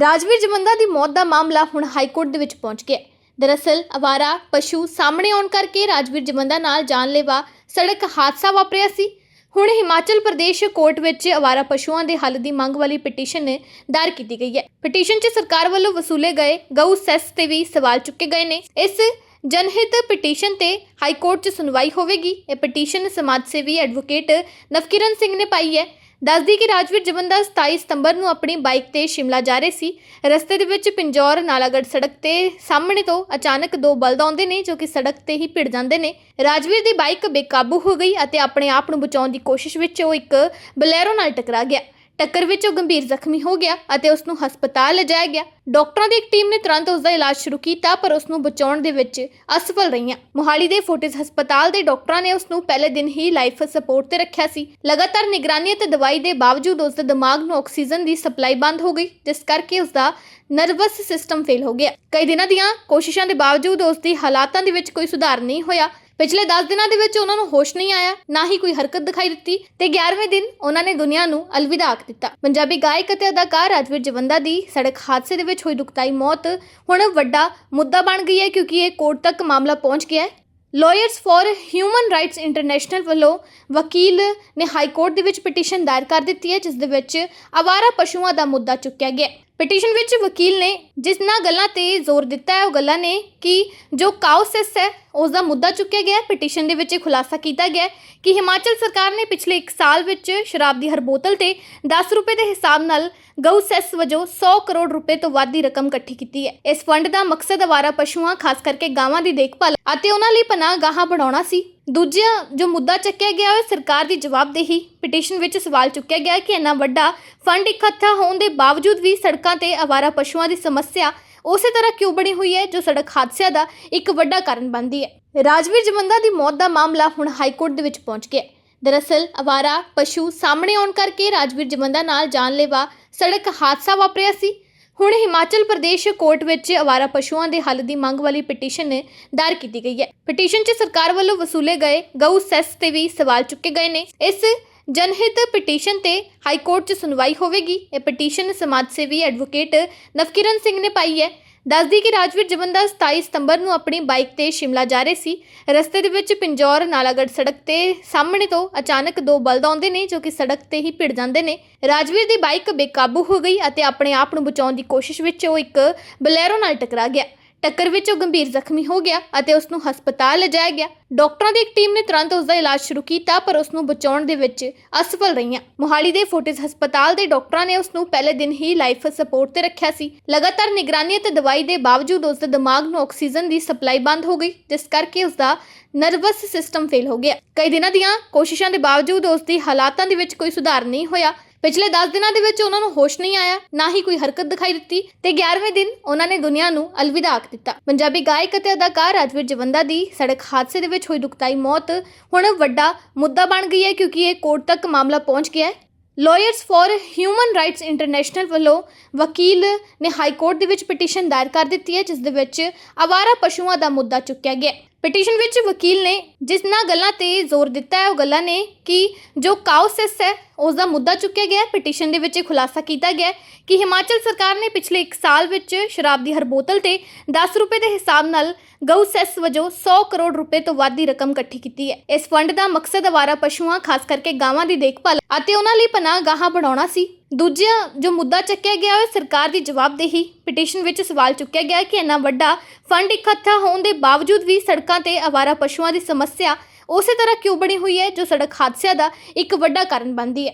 ਰਾਜਵੀਰ ਜਮੰਦਾ ਦੀ ਮੌਤ ਦਾ ਮਾਮਲਾ ਹੁਣ ਹਾਈ ਕੋਰਟ ਦੇ ਵਿੱਚ ਪਹੁੰਚ ਗਿਆ ਦਰਅਸਲ, ਅਵਾਰਾ, ਪਸ਼ੂ ਸਾਹਮਣੇ ਆਉਣ ਕਰਕੇ ਰਾਜਵੀਰ ਜਮੰਦਾ ਨਾਲ ਜਾਨਲੇਵਾ ਸੜਕ ਹਾਦਸਾ ਵਾਪਰਿਆ ਸੀ। ਹੁਣ ਹਿਮਾਚਲ ਪ੍ਰਦੇਸ਼ ਕੋਰਟ ਵਿੱਚ ਅਵਾਰਾ ਪਸ਼ੂਆਂ ਦੇ ਹੱਲ ਦੀ ਮੰਗ ਵਾਲੀ ਪਟੀਸ਼ਨ ਦਾਇਰ ਕੀਤੀ ਗਈ ਹੈ। ਪਟੀਸ਼ਨ 'ਚ ਸਰਕਾਰ ਵੱਲੋਂ ਵਸੂਲੇ ਗਏ ਗਊ ਸੈਸ ਤੇ ਵੀ ਸਵਾਲ ਚੁੱਕੇ ਗਏ ਨੇ। ਇਸ ਜਨਹਿਤ ਪਟੀਸ਼ਨ ਤੇ ਹਾਈ ਕੋਰਟ 'ਚ ਸੁਣਵਾਈ ਹੋਵੇਗੀ। ਇਹ ਪਟੀਸ਼ਨ ਸਮਾਜ ਸੇਵੀ ਐਡਵੋਕੇਟ ਨਵਕਿਰਨ ਸਿੰਘ ਨੇ ਪਾਈ ਹੈ। ਦੱਸਦੀ ਕਿ ਰਾਜਵੀਰ ਜਵੰਦਾ 27 ਸਤੰਬਰ ਨੂੰ ਆਪਣੀ ਬਾਈਕ ਤੇ ਸ਼ਿਮਲਾ ਜਾ ਰਹੇ ਸੀ। ਰਸਤੇ ਦੇ ਵਿੱਚ ਪਿੰਜੌਰ ਨਾਲਾਗੜ੍ਹ ਸੜਕ ਤੇ ਸਾਹਮਣੇ ਤੋਂ ਅਚਾਨਕ ਦੋ ਬਲਦ ਆਉਂਦੇ ਨੇ, ਜੋ ਕਿ ਸੜਕ ਤੇ ਹੀ ਭਿੜ ਜਾਂਦੇ ਨੇ। ਰਾਜਵੀਰ ਦੀ ਬਾਈਕ ਬੇਕਾਬੂ ਹੋ ਗਈ ਅਤੇ ਆਪਣੇ ਆਪ ਨੂੰ ਬਚਾਉਣ ਦੀ ਕੋਸ਼ਿਸ਼ ਵਿੱਚ ਉਹ ਇੱਕ ਬਲੈਰੋ ਨਾਲ ਟਕਰਾ ਗਿਆ। ਟੱਕਰ ਵਿੱਚ ਉਹ ਗੰਭੀਰ ਜ਼ਖਮੀ ਹੋ ਗਿਆ ਅਤੇ ਉਸ ਨੂੰ ਹਸਪਤਾਲ ਲਿਜਾਇਆ ਗਿਆ। ਡਾਕਟਰਾਂ ਦੀ ਇੱਕ ਟੀਮ ਨੇ ਤੁਰੰਤ ਉਸ ਦਾ ਇਲਾਜ ਸ਼ੁਰੂ ਕੀਤਾ, ਪਰ ਉਸ ਨੂੰ ਬਚਾਉਣ ਦੇ ਵਿੱਚ ਅਸਫਲ ਰਹੀਆਂ। ਮੋਹਾਲੀ ਦੇ ਫੋਰਟਿਸ ਹਸਪਤਾਲ ਦੇ ਡਾਕਟਰਾਂ ਨੇ ਉਸ ਨੂੰ ਪਹਿਲੇ ਦਿਨ ਹੀ ਲਾਈਫ ਸਪੋਰਟ ਤੇ ਰੱਖਿਆ ਸੀ। ਲਗਾਤਾਰ ਨਿਗਰਾਨੀ ਅਤੇ ਦਵਾਈ ਦੇ ਬਾਵਜੂਦ ਉਸ ਦੇ ਦਿਮਾਗ ਨੂੰ ਆਕਸੀਜਨ ਦੀ ਸਪਲਾਈ ਬੰਦ ਹੋ ਗਈ, ਜਿਸ ਕਰਕੇ ਉਸ ਦਾ ਨਰਵਸ ਸਿਸਟਮ ਫੇਲ ਹੋ ਗਿਆ। ਕਈ ਦਿਨਾਂ ਦੀਆਂ ਕੋਸ਼ਿਸ਼ਾਂ ਦੇ ਬਾਵਜੂਦ ਉਸ ਦੀ ਹਾਲਾਤਾਂ ਦੇ ਵਿੱਚ ਕੋਈ ਸੁਧਾਰ ਨਹੀਂ ਹੋਇਆ। ਪਿਛਲੇ 10 ਦਿਨਾਂ ਦੇ ਵਿੱਚ ਉਹਨਾਂ ਨੂੰ ਹੋਸ਼ ਨਹੀਂ ਆਇਆ, ਨਾ ਹੀ ਕੋਈ ਹਰਕਤ ਦਿਖਾਈ ਦਿੱਤੀ ਤੇ 11ਵੇਂ ਦਿਨ ਉਹਨਾਂ ਨੇ ਦੁਨੀਆ ਨੂੰ ਅਲਵਿਦਾ ਆਖ ਦਿੱਤਾ। ਪੰਜਾਬੀ ਗਾਇਕ ਅਤੇ ਅਦਾਕਾਰ ਰਾਜਵੀਰ ਜਵੰਦਾ ਦੀ ਸੜਕ ਹਾਦਸੇ ਦੇ ਵਿੱਚ ਹੋਈ ਦੁਖਦਾਈ ਮੌਤ ਹੁਣ ਵੱਡਾ ਮੁੱਦਾ ਬਣ ਗਈ ਹੈ ਕਿਉਂਕਿ ਇਹ ਕੋਰਟ ਤੱਕ ਮਾਮਲਾ ਪਹੁੰਚ ਗਿਆ ਹੈ। Lawyers for human rights international ਵੱਲੋਂ ਵਕੀਲ ਨੇ ਹਾਈ ਕੋਰਟ ਦੇ ਵਿੱਚ ਪਟੀਸ਼ਨ ਦਾਇਰ ਕਰ ਦਿੱਤੀ ਹੈ, ਜਿਸ ਦੇ ਵਿੱਚ ਆਵਾਰਾ ਪਸ਼ੂਆਂ ਦਾ ਮੁੱਦਾ ਚੁੱਕਿਆ ਗਿਆ ਪਟੀਸ਼ਨ ਵਿੱਚ ਵਕੀਲ ਨੇ ਜਿਸ ਨਾਲ ਗੱਲਾਂ ਤੇ ਜ਼ੋਰ ਦਿੱਤਾ ਹੈ, ਉਹ ਗੱਲਾਂ ਨੇ ਕਿ ਜੋ ਕਾਉਸੈਸ ਹੈ ਉਸ ਦਾ ਮੁੱਦਾ ਚੁੱਕਿਆ ਗਿਆ ਹੈ। ਪਟੀਸ਼ਨ ਦੇ ਵਿੱਚ ਇਹ ਖੁਲਾਸਾ ਕੀਤਾ ਗਿਆ ਹੈ ਕਿ ਹਿਮਾਚਲ ਸਰਕਾਰ ਨੇ ਪਿਛਲੇ 1 ਸਾਲ ਵਿੱਚ ਸ਼ਰਾਬ ਦੀ ਹਰ ਬੋਤਲ ਤੇ 10 ਰੁਪਏ ਦੇ ਹਿਸਾਬ ਨਾਲ ਗਊ ਸੈਸ ਵਜੋਂ 100 ਕਰੋੜ ਰੁਪਏ ਤੋਂ ਵੱਧ ਦੀ ਰਕਮ ਇਕੱਠੀ ਕੀਤੀ ਹੈ। ਇਸ ਫੰਡ ਦਾ ਮਕਸਦ ਅਵਾਰਾ ਪਸ਼ੂਆਂ, ਖਾਸ ਕਰਕੇ ਗਾਵਾਂ ਦੀ ਦੇਖਭਾਲ ਅਤੇ ਉਹਨਾਂ ਲਈ ਪਨਾਹ ਗਾਹਾਂ ਬਣਾਉਣਾ ਸੀ। ਦੂਜਾ ਜੋ ਮੁੱਦਾ ਚੱਕਿਆ ਗਿਆ ਹੈ ਸਰਕਾਰ ਦੀ ਜਵਾਬਦੇਹੀ। ਪਟੀਸ਼ਨ ਵਿੱਚ ਸਵਾਲ ਚੁੱਕਿਆ ਗਿਆ ਕਿ ਇੰਨਾ ਵੱਡਾ ਫੰਡ ਇਕੱਠਾ ਹੋਣ ਦੇ ਬਾਵਜੂਦ ਵੀ ਸੜਕਾਂ ਤੇ ਅਵਾਰਾ ਪਸ਼ੂਆਂ ਦੀ ਸਮੱਸਿਆ ਉਸੇ ਤਰ੍ਹਾਂ ਕਿਉਂ ਬਣੀ ਹੋਈ ਹੈ, ਜੋ ਸੜਕ ਹਾਦਸਿਆਂ ਦਾ ਇੱਕ ਵੱਡਾ ਕਾਰਨ ਬਣਦੀ ਹੈ। ਰਾਜਵੀਰ ਜਮੰਦਾ ਦੀ ਮੌਤ ਦਾ ਮਾਮਲਾ ਹੁਣ ਹਾਈ ਕੋਰਟ ਦੇ ਵਿੱਚ ਪਹੁੰਚ ਗਿਆ। ਦਰਅਸਲ ਅਵਾਰਾ ਪਸ਼ੂ ਸਾਹਮਣੇ ਆਉਣ ਕਰਕੇ ਰਾਜਵੀਰ ਜਮੰਦਾ ਨਾਲ ਜਾਨਲੇਵਾ ਸੜਕ ਹਾਦਸਾ ਵਾਪਰਿਆ ਸੀ। ਹੁਣ ਹਿਮਾਚਲ ਪ੍ਰਦੇਸ਼ ਕੋਰਟ ਵਿੱਚ ਅਵਾਰਾ ਪਸ਼ੂਆਂ ਦੇ ਹੱਲ ਦੀ ਮੰਗ ਵਾਲੀ ਪਟੀਸ਼ਨ ਦਾਇਰ ਕੀਤੀ ਗਈ ਹੈ। ਪਟੀਸ਼ਨ 'ਚ ਸਰਕਾਰ ਵੱਲੋਂ ਵਸੂਲੇ ਗਏ ਗਊ ਸੈਸ ਤੇ ਵੀ ਸਵਾਲ ਚੁੱਕੇ ਗਏ ਨੇ। ਇਸ ਜਨਹਿਤ ਪਟੀਸ਼ਨ ਤੇ ਹਾਈ ਕੋਰਟ 'ਚ ਸੁਣਵਾਈ ਹੋਵੇਗੀ। ਇਹ ਪਟੀਸ਼ਨ ਸਮਾਜ ਸੇਵੀ ਐਡਵੋਕੇਟ ਨਵਕਿਰਨ ਸਿੰਘ ਨੇ ਪਾਈ ਹੈ। ਦੱਸਦੀ ਕਿ ਰਾਜਵੀਰ ਜਵੰਦਾ 27 ਸਤੰਬਰ ਨੂੰ ਆਪਣੀ ਬਾਈਕ ਤੇ ਸ਼ਿਮਲਾ ਜਾ ਰਹੇ ਸੀ। ਰਸਤੇ ਦੇ ਵਿੱਚ ਪਿੰਜੌਰ ਨਾਲਾਗੜ੍ਹ ਸੜਕ ਤੇ ਸਾਹਮਣੇ ਤੋਂ ਅਚਾਨਕ ਦੋ ਬਲਦ ਆਉਂਦੇ ਨੇ ਜੋ ਕਿ ਸੜਕ ਤੇ ਹੀ ਭਿੜ ਜਾਂਦੇ ਨੇ। ਰਾਜਵੀਰ ਦੀ ਬਾਈਕ ਬੇਕਾਬੂ ਹੋ ਗਈ ਅਤੇ ਆਪਣੇ ਆਪ ਨੂੰ ਬਚਾਉਣ ਦੀ ਕੋਸ਼ਿਸ਼ ਵਿੱਚ ਉਹ ਇੱਕ ਬਲੈਰੋ ਨਾਲ ਟਕਰਾ ਗਿਆ। ਟੱਕਰ ਵਿੱਚ ਉਹ ਗੰਭੀਰ ਜ਼ਖਮੀ ਹੋ ਗਿਆ ਅਤੇ ਉਸ ਨੂੰ ਹਸਪਤਾਲ ਲਿਜਾਇਆ ਗਿਆ। ਡਾਕਟਰਾਂ ਦੀ ਇੱਕ ਟੀਮ ਨੇ ਤੁਰੰਤ ਉਸ ਦਾ ਇਲਾਜ ਸ਼ੁਰੂ ਕੀਤਾ, ਪਰ ਉਸ ਨੂੰ ਬਚਾਉਣ ਦੇ ਵਿੱਚ ਅਸਫਲ ਰਹੀਆਂ। ਮੋਹਾਲੀ ਦੇ ਫੋਰਟਿਸ ਹਸਪਤਾਲ ਦੇ ਡਾਕਟਰਾਂ ਨੇ ਉਸ ਨੂੰ ਪਹਿਲੇ ਦਿਨ ਹੀ ਲਾਈਫ ਸਪੋਰਟ ਤੇ ਰੱਖਿਆ ਸੀ। ਲਗਾਤਾਰ ਨਿਗਰਾਨੀ ਅਤੇ ਦਵਾਈ ਦੇ ਬਾਵਜੂਦ ਉਸ ਦੇ ਦਿਮਾਗ ਨੂੰ ਆਕਸੀਜਨ ਦੀ ਸਪਲਾਈ ਬੰਦ ਹੋ ਗਈ, ਜਿਸ ਕਰਕੇ ਉਸ ਦਾ ਨਰਵਸ ਸਿਸਟਮ ਫੇਲ ਹੋ ਗਿਆ। ਕਈ ਦਿਨਾਂ ਦੀਆਂ ਕੋਸ਼ਿਸ਼ਾਂ ਦੇ ਬਾਵਜੂਦ ਉਸ ਦੀ ਹਾਲਾਤਾਂ ਦੇ ਵਿੱਚ ਕੋਈ ਸੁਧਾਰ ਨਹੀਂ ਹੋਇਆ। ਪਿਛਲੇ 10 ਦਿਨਾਂ ਦੇ ਵਿੱਚ ਉਹਨਾਂ ਨੂੰ ਹੋਸ਼ ਨਹੀਂ ਆਇਆ, ਨਾ ਹੀ ਕੋਈ ਹਰਕਤ ਦਿਖਾਈ ਦਿੱਤੀ ਤੇ 11ਵੇਂ ਦਿਨ ਉਹਨਾਂ ਨੇ ਦੁਨੀਆ ਨੂੰ ਅਲਵਿਦਾ ਆਖ ਦਿੱਤਾ। ਪੰਜਾਬੀ ਗਾਇਕ ਅਤੇ ਅਦਾਕਾਰ ਰਾਜਵੀਰ ਜਵੰਦਾ ਦੀ ਸੜਕ ਹਾਦਸੇ ਦੇ ਵਿੱਚ ਹੋਈ ਦੁਖਦਾਈ ਮੌਤ ਹੁਣ ਵੱਡਾ ਮੁੱਦਾ ਬਣ ਗਈ ਹੈ ਕਿਉਂਕਿ ਇਹ ਕੋਰਟ ਤੱਕ ਮਾਮਲਾ ਪਹੁੰਚ ਗਿਆ ਹੈ। Lawyers for human rights international ਵੱਲੋਂ ਵਕੀਲ ਨੇ ਹਾਈ ਕੋਰਟ ਦੇ ਵਿੱਚ ਪਟੀਸ਼ਨ ਦਾਇਰ ਕਰ ਦਿੱਤੀ ਹੈ, ਜਿਸ ਦੇ ਵਿੱਚ ਆਵਾਰਾ ਪਸ਼ੂਆਂ ਦਾ ਮੁੱਦਾ ਚੁੱਕਿਆ ਗਿਆ ਪਟੀਸ਼ਨ ਵਿੱਚ ਵਕੀਲ ਨੇ ਜਿਸ ਨਾਲ ਗੱਲਾਂ ਤੇ ਜ਼ੋਰ ਦਿੱਤਾ ਹੈ, ਉਹ ਗੱਲਾਂ ਨੇ ਕਿ ਜੋ ਕਾਉਸੈਸ ਹੈ ਉਸ ਦਾ ਮੁੱਦਾ ਚੁੱਕਿਆ ਗਿਆ ਪਟੀਸ਼ਨ ਦੇ ਵਿੱਚ ਇਹ ਖੁਲਾਸਾ ਕੀਤਾ ਗਿਆ ਕਿ ਹਿਮਾਚਲ ਸਰਕਾਰ ਨੇ ਪਿਛਲੇ 1 ਸਾਲ ਵਿੱਚ ਸ਼ਰਾਬ ਦੀ ਹਰ ਬੋਤਲ ਤੇ 10 ਰੁਪਏ ਦੇ ਹਿਸਾਬ ਨਾਲ ਗਊ ਸੈਸ ਵਜੋਂ 100 ਕਰੋੜ ਰੁਪਏ ਤੋਂ ਵੱਧ ਦੀ ਰਕਮ ਇਕੱਠੀ ਕੀਤੀ ਹੈ। ਇਸ ਫੰਡ ਦਾ ਮਕਸਦ ਅਵਾਰਾ ਪਸ਼ੂਆਂ, ਖਾਸ ਕਰਕੇ ਗਾਵਾਂ ਦੀ ਦੇਖਭਾਲ ਅਤੇ ਉਹਨਾਂ ਲਈ ਪਨਾਹ ਗਾਹਾਂ ਬਣਾਉਣਾ ਸੀ। ਦੂਜਾ ਜੋ ਮੁੱਦਾ ਚੱਕਿਆ ਗਿਆ ਹੈ ਸਰਕਾਰ ਦੀ ਜਵਾਬਦੇਹੀ ਪਟੀਸ਼ਨ ਵਿੱਚ ਸਵਾਲ ਚੁੱਕਿਆ ਗਿਆ ਕਿ ਇੰਨਾ ਵੱਡਾ ਫੰਡ ਇਕੱਠਾ ਹੋਣ ਦੇ ਬਾਵਜੂਦ ਵੀ ਸੜਕਾਂ ਤੇ ਅਵਾਰਾ ਪਸ਼ੂਆਂ ਦੀ ਸਮੱਸਿਆ ਉਸੇ ਤਰ੍ਹਾਂ ਕਿਉਂ ਬਣੀ ਹੋਈ ਹੈ, ਜੋ ਸੜਕ ਹਾਦਸਿਆਂ ਦਾ ਇੱਕ ਵੱਡਾ ਕਾਰਨ ਬਣਦੀ ਹੈ।